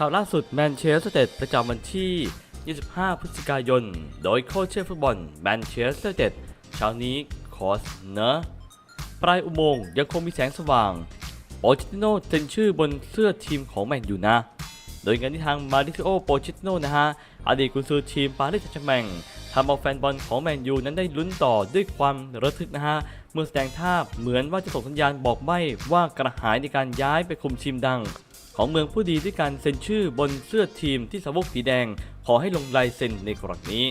ข่าวล่าสุดแมนเชสเตอร์ประจำวันที่ 25 พฤศจิกายน โดยโค้ชเชฟฟุตบอลแมนเชสเตอร์เช้านี้คอสเนอะปลายอุโมงค์ยังคงมีแสงสว่าง โปรจิติโนเซ็นชื่อบนเสื้อทีมของแมนยูนะ โดยงานที่ทางมาริซิโอโปรจิติโนนะฮะ อดีตกุนซือทีมปารีสแซงต์แชร์แมงทำเอาแฟนบอลของแมนยูนั้นได้ลุ้นต่อด้วยความระทึกนะฮะ เมื่อแสดงท่าเหมือนว่าจะส่งสัญญาณบอกใบ้ว่ากระหายในการย้ายไปคุมทีมดัง ของเมืองผู้ดีด้วยการเซ็นชื่อบนเสื้อทีมที่สาวกผีแดง ขอให้ลงลายเซ็นในกรณีนี้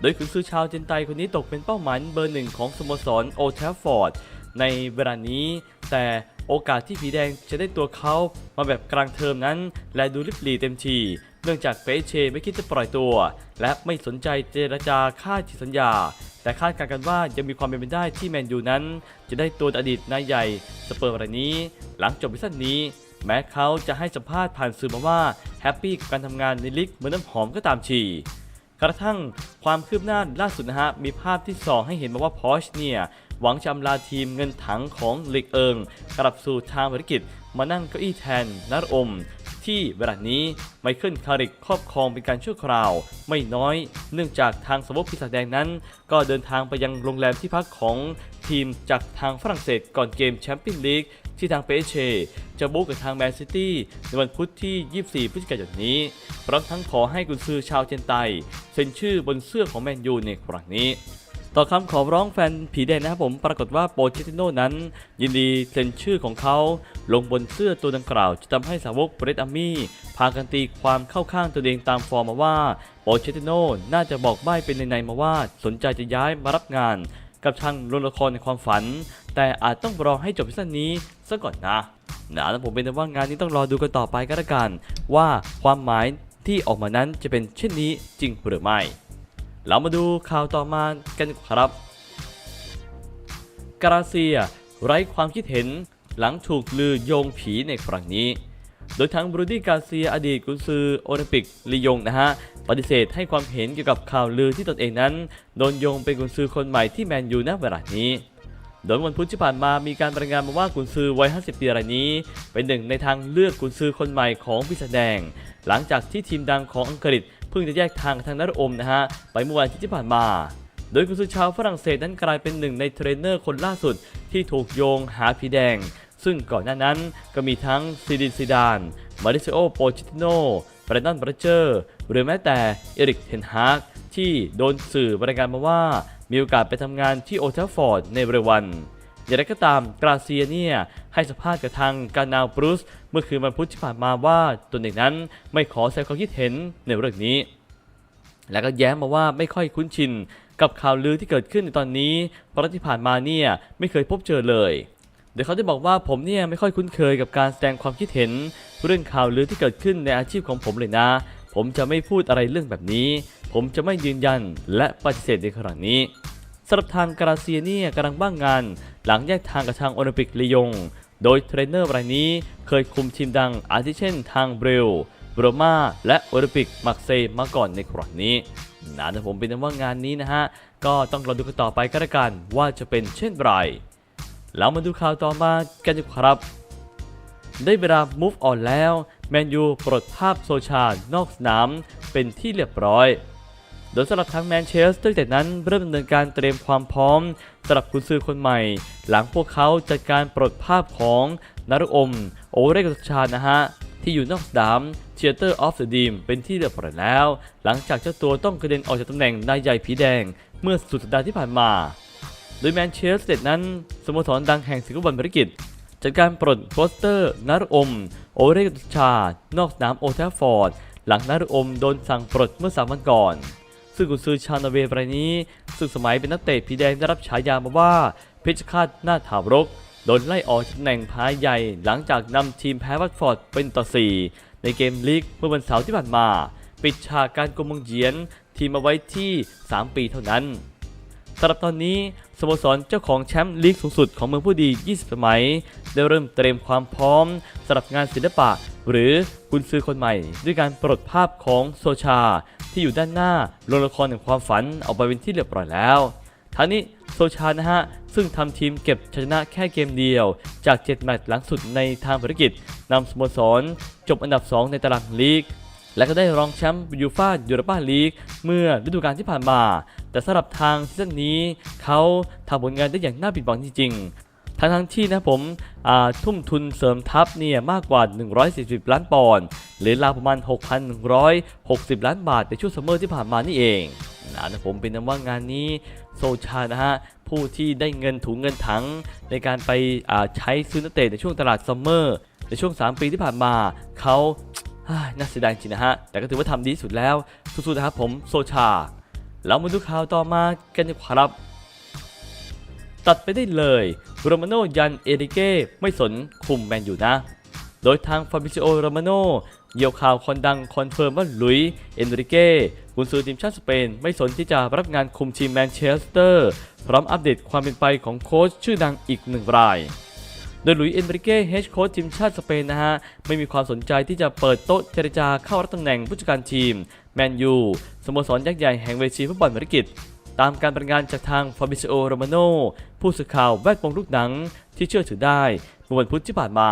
โดยขุนซือชาวเจนไตคนนี้ตกเป็นเป้าหมายเบอร์หนึ่งของสโมสรโอลด์แทฟฟอร์ดในเวลานี้ แต่โอกาสที่ผีแดงจะได้ตัวเขามาแบบกลางเทอมนั้น และดูริบหรีเต็มทีเนื่องจากเปเชไม่คิดจะปล่อยตัว และไม่สนใจเจรจาค่าฉีสัญญา แต่คาดการณ์กันว่ายังมีความเป็นไปได้ที่แมนยูนั้น จะได้ตัวอดีตนายใหญ่สเปอร์รายนี้ หลังจบซีซั่นนี้ แม้เขาจะให้สัมภาษณ์ผ่านสื่อมาว่าแฮปปี้กับการทำงานในลิกเหมือนน้ำหอมก็ตามทีกระทั่งความคืบหน้าล่าสุดนะฮะ มีภาพที่สองให้เห็นมาว่าพอชเนี่ย หวังจะอำลาทีมเงินถังของลิกเอิง กลับสู่ทางธุรกิจมานั่งเก้าอี้แทนนารอม ที่เวลานี้ ไมเคิลคาริกครอบครองเป็นการชั่วคราว ไม่น้อย เนื่องจากทางสวกปีศาจแดงนั้น ก็เดินทางไปยังโรงแรมที่พักของทีมจากทางฝรั่งเศสก่อนเกมแชมเปี้ยนลีกที่ทางเปเชจะบุกกับทางแมนซิตี้ในวันพุธที่ 24 พฤศจิกายนนี้ พร้อมทั้งขอให้กุนซือชาวเจนไตเซ็นชื่อบนเสื้อของแมนยูในครั้งนี้ ต่อคำขอร้องแฟนผีแดงนะครับผมปรากฏว่าโปเชติโน่นั้น ยินดีเซ็นชื่อของเขาลงบนเสื้อตัวดังกล่าว จะทำให้สาวกเบรดอามี่พากันตีความเข้าข้างตัวเองตามฟอร์มมาว่าโปเชติโน่น่าจะบอกใบ้เป็นในๆมาว่าสนใจจะย้ายมารับงานกับทางโรงละครในความฝัน แต่อาจต้องรอให้จบซีซั่นนี้ซะก่อนนะนะแล้วผมเป็นแต่ว่างานนี้ต้องรอดูกันต่อไปก็แล้วกัน ว่าความหมายที่ออกมานั้นจะเป็นเช่นนี้จริงหรือไม่ เรามาดูข่าวต่อมากันครับ กราเซียไร้ความคิดเห็นหลังถูกลือโยงผีในครั้งนี้ โดยทั้งบรูดี้กาเซียอดีตกุนซือโอลิมปิกลียงนะฮะปฏิเสธให้ความเห็นเกี่ยวกับข่าวลือที่ตนเองนั้น โดนโยงเป็นกุนซือคนใหม่ที่แมนยูณเวลานี้โดยวันพุธที่ผ่านมามีการรายงานมาว่ากุนซือวัย 50 ปีรายนี้ เป็นหนึ่งในทางเลือกกุนซือคนใหม่ของพิษแดง หลังจากที่ทีมดังของอังกฤษ เพิ่งจะแยกทางทางนารอมนะฮะไปเมื่อวันที่ผ่านมา โดยกุนซือชาวฝรั่งเศสนั้นกลายเป็นหนึ่งในเทรนเนอร์คนล่าสุดที่ถูกโยงหาผีแดง ซึ่งก่อนหน้านั้นก็มีทั้งซีดินซิดาน มาริเซโอโปจิติโนแบรนดอนบรเจอร์ หรือแม้แต่เอริกเทนฮากที่โดนสื่อรายงานมาว่ามีโอกาสไปทำงานที่โอเทลฟอร์ดในเร็ววัน อย่างไรก็ตามกราเซียเนี่ยให้สัมภาษณ์กับทางการนาวบรูซเมื่อคืนวันพุธที่ผ่านมาว่าตนเองนั้นไม่ขอแสดงความคิดเห็นในเรื่องนี้ และก็แย้มมาว่าไม่ค่อยคุ้นชินกับข่าวลือที่เกิดขึ้นในตอนนี้เพราะที่ผ่านมาเนี่ยไม่เคยพบเจอเลยโดยเขาได้บอกว่าผมเนี่ยไม่ค่อยคุ้นเคยกับการแสดงความคิดเห็น เรื่องข่าวลือที่เกิดขึ้นในอาชีพของผมเลยนะ ผมจะไม่พูดอะไรเรื่องแบบนี้ ผมจะไม่ยืนยันและปฏิเสธในครั้งนี้ สำหรับทางกราเซียเนี่ยกำลังบ้างงาน หลังแยกทางกับทางโอลิมปิกลียง โดยเทรนเนอร์รายนี้เคยคุมทีมดังอาทิเช่นทางเบรลโรมาและโอลิมปิกมักเซมาก่อนในครั้งนี้นะแต่ผมเป็นว่างานนี้นะฮะ ก็ต้องรอดูกันต่อไปก็แล้วกันว่าจะเป็นเช่นไรแล้วมาดูข่าวต่อมากันดีครับ ได้เวลา move on แล้ว แมนยูปลดภาพโซชานอกสนามเป็นที่เรียบร้อย โดยสำหรับทางแมนเชสเตอร์ยูไนเต็ดนั้นเริ่มดำเนินการเตรียมความพร้อมสำหรับกุนซือคนใหม่ หลังพวกเขาจัดการปลดภาพของนารุอม โอเรกชานะฮะ ที่อยู่นอกสนาม Theater of the Dream เป็นที่เรียบร้อยแล้ว หลังจากเจ้าตัวต้องกระเด็นออกจากตำแหน่งนายใหญ่ผีแดง เมื่อสุดสัปดาห์ที่ผ่านมา โดยแมนเชสเตอร์นั้นสโมสรดังแห่งสิงคโปร์ภารกิจจัดการปลดโปสเตอร์นารอม โอเรกชา นอกสนามโอเทลฟอร์ด หลังนารอมโดนสั่งปลดเมื่อสามวันก่อน ซึ่งกุนซือชาวนอร์เวย์รายนี้ ซึ่งสมัยเป็นนักเตะผีแดงได้รับฉายามาว่า เพชรฆาตหน้าถาวรก โดนไล่ออกจากตำแหน่งพายใหญ่ หลังจากนำทีมแพ้วัตฟอร์ดเป็นต่อ4ในเกมลีกเมื่อวันเสาร์ที่ผ่านมา ปิดฉากการโกงมงเยียนทีมมาไว้ที่ 3 ปีเท่านั้นสำหรับตอนนี้สโมสรเจ้าของแชมป์ลีกสูงสุดของเมืองผู้ดี 20 สมัย ได้เริ่มเตรียมความพร้อมสำหรับงานศิลปะ หรือกุนซือคนใหม่ ด้วยการปลดภาพของโซชา ที่อยู่ด้านหน้าโรงละครแห่งความฝันออกไปเป็นที่เรียบร้อยแล้วทั้งนี้โซชานะฮะ ซึ่งทำทีมเก็บชนะแค่เกมเดียว จาก 7 แมตช์หลังสุดในทางภารกิจนำสโมสร จบอันดับ 2 ในตารางลีก และก็ได้รองแชมป์ยูฟ่ายูโรปาลีก เมื่อฤดูกาลที่ผ่านมา แต่สำหรับทางซีซั่นนี้ เขาทำผลงานได้อย่างน่าผิดหวังจริงๆ ทั้งทั้งที่นะผมทุ่มทุนเสริมทัพเนี่ยมากกว่า 140 ล้านปอนด์หรือราวประมาณ 6,160 ล้านบาทในช่วงซัมเมอร์ที่ผ่านมานี่เองนะผมเป็นนั้นว่างานนี้โซชานะฮะผู้ที่ได้เงินถุงเงินถัง ในการไปใช้ซื้อนักเตะในช่วงตลาดซัมเมอร์ในช่วง 3 ปีที่ผ่านมาเขาน่าเสียดายจริงนะฮะ แต่ก็ถือว่าทำดีสุดแล้วสู้ๆนะครับผมโซชา แล้วมาดูข่าวต่อมากันดีกว่าครับ ตัดไปได้เลยโรมาโนยันเอริเก้ไม่สนคุมแมนอยู่นะ โดยทางฟาบิซิโอโรมาโนเยี่ยวข่าวคนดังคอนเฟิร์มว่าหลุยส์เอนริเก้กุนซือทีมชาติสเปน ไม่สนที่จะรับงานคุมทีมแมนเชสเตอร์ พร้อมอัปเดตความเป็นไปของโค้ชชื่อดังอีกหนึ่งรายโดยหลุยส์เอนริเก้เฮดโค้ชทีมชาติสเปนนะฮะ ไม่มีความสนใจที่จะเปิดโต๊ะเจรจาเข้ารับตำแหน่งผู้จัดการทีม แมนยูสโมสรยักษ์ใหญ่แห่งเวทีฟุตบอลมริกิต ตามการรายงานจากทางฟาบิซโอโรมาโนผู้สื่อข่าวแวดวงลูกหนังที่เชื่อถือได้เมื่อวันพุธที่ผ่านมา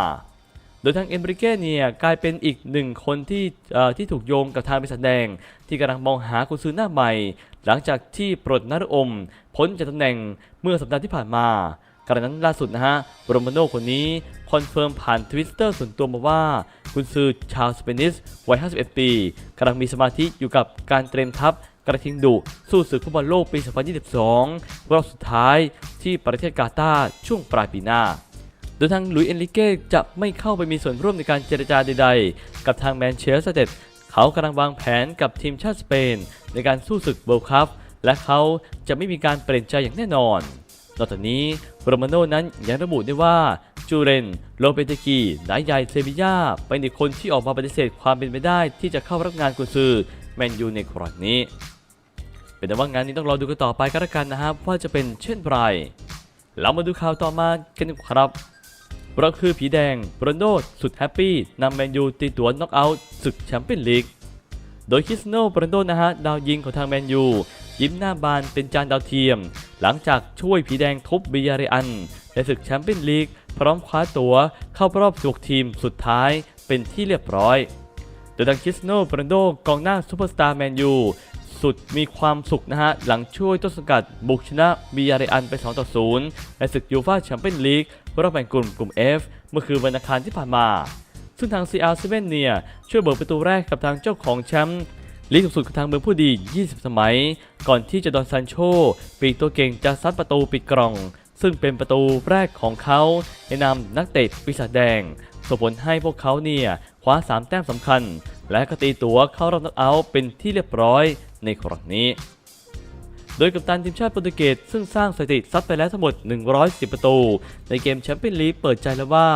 โดยทางเอนบริเก้เนี่ยกลายเป็นอีกหนึ่งคนที่ที่ถูกโยงกับทางบริษัทแดง ที่กำลังมองหาคุณซื้อหน้าใหม่ หลังจากที่ปลดนารอมพ้นจากตำแหน่งเมื่อสัปดาห์ที่ผ่านมากระนั้นล่าสุดนะฮะโรมาโนคนนี้คอนเฟิร์มผ่านทวิตเตอร์ส่วนตัวมาว่าคุณซือชาวสเปนิสวัย 51 ปีกำลังมีสมาธิอยู่กับการเตรียมทัพ กระทิงดุสู้ศึกฟุตบอลโลกปี 2022 รอบสุดท้ายที่ประเทศกาตาร์ช่วงปลายปีหน้า โดยทางลุยเอนริเก้จะไม่เข้าไปมีส่วนร่วมในการเจรจาใดๆ กับทางแมนเชสเตอร์เต็ดเขากำลังวางแผนกับทีมชาติสเปน ในการสู้ศึกเวิลด์คัพและเขาจะไม่มีการเปลี่ยนใจอย่างแน่นอนนอกจากนี้โรมาโน่นั้นยังระบุได้ว่าจูเรน โลเปเตกีนายใหญ่เซบียาเป็นอีกคนที่ออกมาปฏิเสธความเป็นไปได้ที่จะเข้ารับงานกุนซือแมนยูในครั้งนี้ เป็นแต่ว่างานนี้ต้องรอดูกันต่อไปก็แล้วกันนะครับ ว่าจะเป็นเช่นไรเรามาดูข่าวต่อมากันครับเราคือผีแดงบรนโดสุดแฮปปี้นำแมนยูตีตัวน็อกเอาท์ศึกแชมเปี้ยนลีก โดยคริสโนบรนโดนะฮะดาวยิงของทางแมนยู ยิ้มหน้าบานเป็นจานดาวเทียม หลังจากช่วยผีแดงทุบบิยาเรอันในศึกแชมเปี้ยนลีก พร้อมคว้าตัวเข้ารอบ16ทีมสุดท้ายเป็นที่เรียบร้อยโดยดังคริสโนบรนโดกองหน้าซูเปอร์สตาร์แมนยู สุดมีความสุขนะฮะ หลังช่วยต้นสังกัดบุกชนะบิยาเรอันไป 2 ต่อ 0 ในศึกยูฟ่าแชมเปี้ยนลีกรอบแบ่งกลุ่มกลุ่ม F เมื่อคืนวันอังคารที่ผ่านมา ซึ่งทาง CR7 เนี่ย ช่วยเบิกประตูแรกกับทางเจ้าของแชมป์ลีกสูงสุดกับทางเมืองผู้ดี 20 สมัย ก่อนที่จะโดนซันโชปีกตัวเก่งจะซัดประตูปิดกล่อง ซึ่งเป็นประตูแรกของเขาในนามนักเตะปีศาจแดงส่งผลให้พวกเขาเนี่ยคว้า 3 แต้มสำคัญ และก็ตีตัวเข้ารอบน็อกเอาท์เป็นที่เรียบร้อย ในครั้งนี้ โดยกัปตันทีมชาติโปรตุเกสซึ่งสร้างสถิติซัดไปแล้วทั้งหมด 110 ประตู ในเกมแชมเปี้ยนลีกเปิดใจแล้วว่า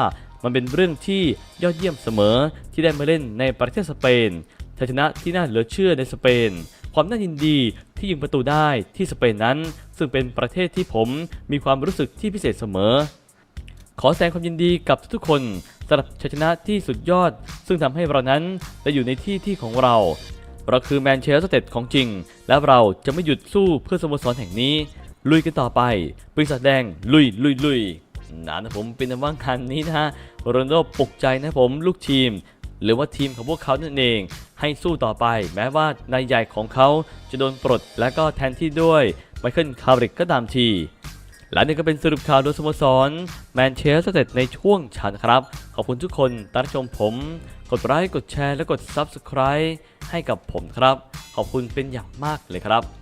มันเป็นเรื่องที่ยอดเยี่ยมเสมอที่ได้มาเล่นในประเทศสเปนชัยชนะที่น่าเหลือเชื่อในสเปน ความน่ายินดีที่ยิงประตูได้ที่สเปนนั้น ซึ่งเป็นประเทศที่ผมมีความรู้สึกที่พิเศษเสมอ ขอแสดงความยินดีกับทุกคนสำหรับชัยชนะที่สุดยอด ซึ่งทำให้เรานั้นได้อยู่ในที่ที่ของเรา เราคือแมนเชสเตอร์เต็ดของจริง และเราจะไม่หยุดสู้เพื่อสโมสรแห่งนี้ ลุยกันต่อไปปีศาจแดงลุยลุยลุยนะนะผมเป็นว่างคันนี้นะฮะโรนลโดปลุกใจนะผมลูกทีม หรือว่าทีมของพวกเขานั่นเอง ให้สู้ต่อไป แม้ว่านายใหญ่ของเขาจะโดนปลดและก็แทนที่ด้วยไมเคิลคาริกก็ตามทีและนี่ก็เป็นสรุปข่าวโดยสโมสรแมนเชสเตอร์ในช่วงเช้านะครับ ขอบคุณทุกคนตามชมผม กดไลค์กดแชร์และกด Subscribe ให้กับผมครับ ขอบคุณเป็นอย่างมากเลยครับ